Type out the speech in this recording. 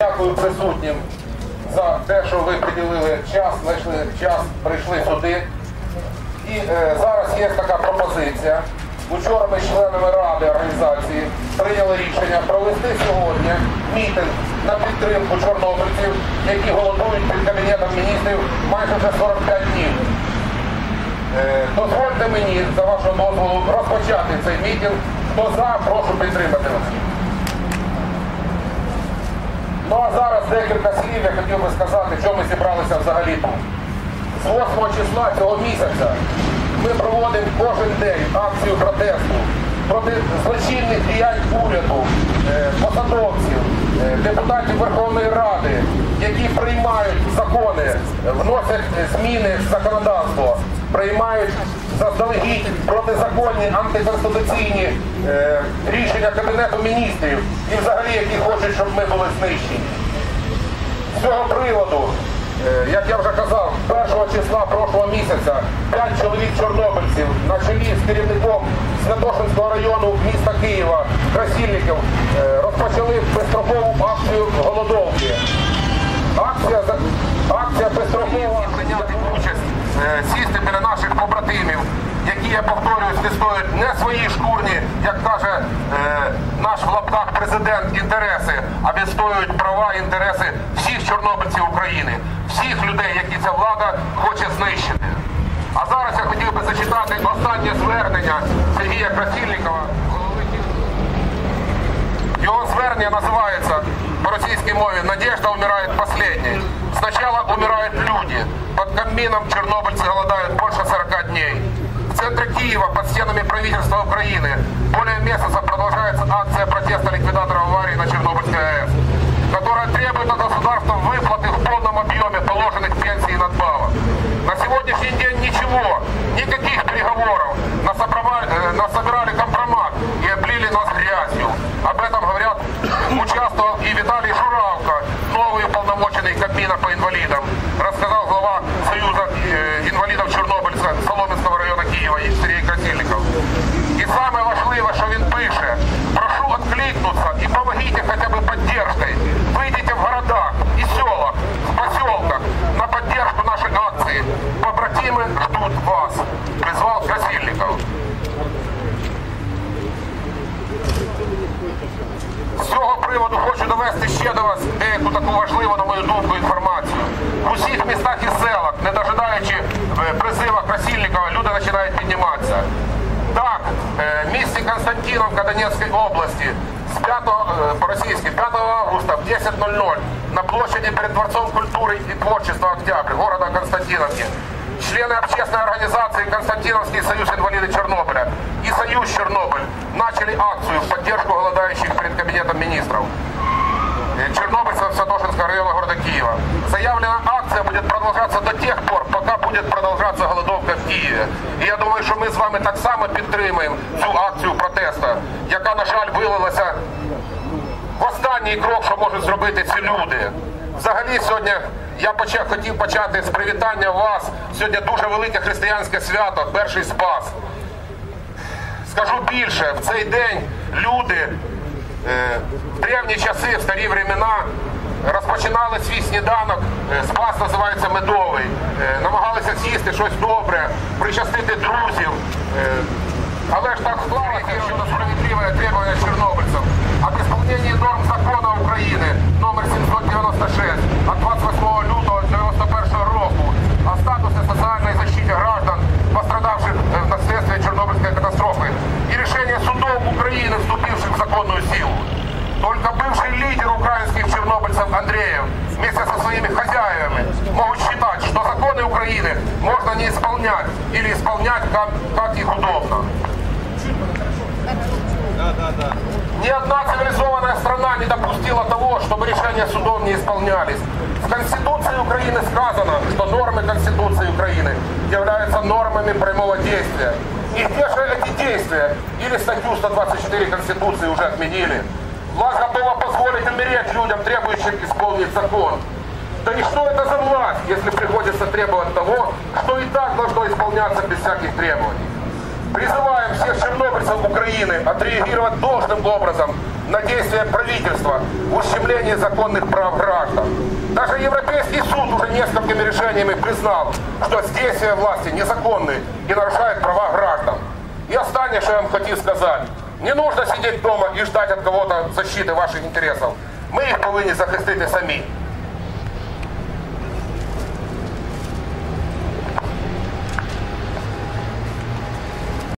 Дякую присутнім за те, що ви приділили час, знайшли час, прийшли сюди. І е, зараз є така пропозиція. Учора ми з членами ради організації прийняли рішення провести сьогодні мітинг на підтримку чорнобильців, які голодують під кабінетом міністрів майже вже 45 днів. Е, дозвольте мені, за вашого дозволу, розпочати цей мітинг. Хто за, прошу підтримати вас. Ну а зараз декілька слів я хотів би сказати, що ми зібралися взагалі тут. З 8 числа цього місяця ми проводимо кожен день акцію протесту проти злочинних діянь уряду, е, посадовців, е, депутатів Верховної Ради, які приймають закони, вносять зміни в законодавство, приймають заздалегідь протизаконні антиконституційні е, рішення Кабінету міністрів і взагалі які хочуть, щоб ми були знищені. З цього приводу, е, як я вже казав, 1 числа прошлого місяця 5 чоловік чорнобильців на чолі з керівником Святошинського району міста Києва Красильників е, розпочали безстрокову акцію голодовки. Акція, акція безстрокова прийняти участь, сісти біля наших побратимів, які, я повторююсь, не стоять не свої шкурні, як каже е, наш в лапках президент, інтереси, а відстоюють права і інтереси всіх чорнобильців України, всіх людей, які ця влада хоче знищити. А зараз я хотів би зачитати останнє звернення Сергія Красильникова, голови его звернення называется по российской мове «Надежда умирает последней». Сначала умирают люди. Под Кабмином чернобыльцы голодают больше 40 дней. В центре Киева, под стенами правительства Украины, более месяца продолжается акция протеста ликвидаторов аварии на Чернобыльской АЭС, которая требует от государства выплаты в полном объеме положенных пенсий и надбавок. На сегодняшний день ничего, никаких переговоров. Нас, обрава- э, собирали компромат и облили нас грязью. Об этом говорят, участвовал и Виталий Журавко, новый уполномоченный Кабмина по инвалидам. Рассказал глава Союза э, инвалидов Чорнобильця Соломенського району Києва Сергій Красильников. І саме важливе, що він пише, прошу откликнуться и помогите хотя бы поддержкой. Выйдите в городах и селах, в поселках на поддержку нашей акции. Побратимы ждут вас, призвал Красильников. З цього приводу хочу довести ще до вас деяку таку важливу, на мою думку, інформацію. В усіх містах і селах, не дожидаючи е, призива Красильникова, люди починають підніматися. Так, е, в місті Константиновка Донецької області з 5, е, по-російськи 5 августа в 10.00 на площади перед Дворцом культуры и творчества Октябрь города Константиновки члены общественной организации Константиновский союз инвалидов Чернобыля и Союз Чернобыль начали акцию в поддержку голодающих Киева. Заявленная акция будет продолжаться до тех пор, пока будет продолжаться голодовка в Києві. І я думаю, що ми з вами так само підтримуємо цю акцію протесту, яка, на жаль, вилилася в останній крок, що можуть зробити ці люди. Взагалі сьогодні я почав, хотів почати з привітання вас. Сьогодні дуже велике християнське свято, перший спас. Скажу більше, в цей день люди е, в древні часи, в старі времена розпочинали свій сніданок, е, спас називається медовий, е, намагалися з'їсти щось добре, причастити друзів. Украины можно не исполнять или исполнять как, как их удобно. Ни одна цивилизованная страна не допустила того, чтобы решения судов не исполнялись. В Конституции Украины сказано, что нормы Конституции Украины являются нормами прямого действия. И где же эти действия? Или статью 124 Конституции уже отменили? Власть готова позволить умереть людям, требующим исполнить закон. Да и что это за власть, если приходится требовать того, что и так должно исполняться без всяких требований? Призываем всех чернобыльцев Украины отреагировать должным образом на действия правительства в ущемлении законных прав граждан. Даже Европейский суд уже несколькими решениями признал, что действия власти незаконны и нарушают права граждан. И останнє, что я вам хотів сказати, не нужно сидеть дома и ждать от кого-то защиты ваших интересов. Мы их повинні захистити самі.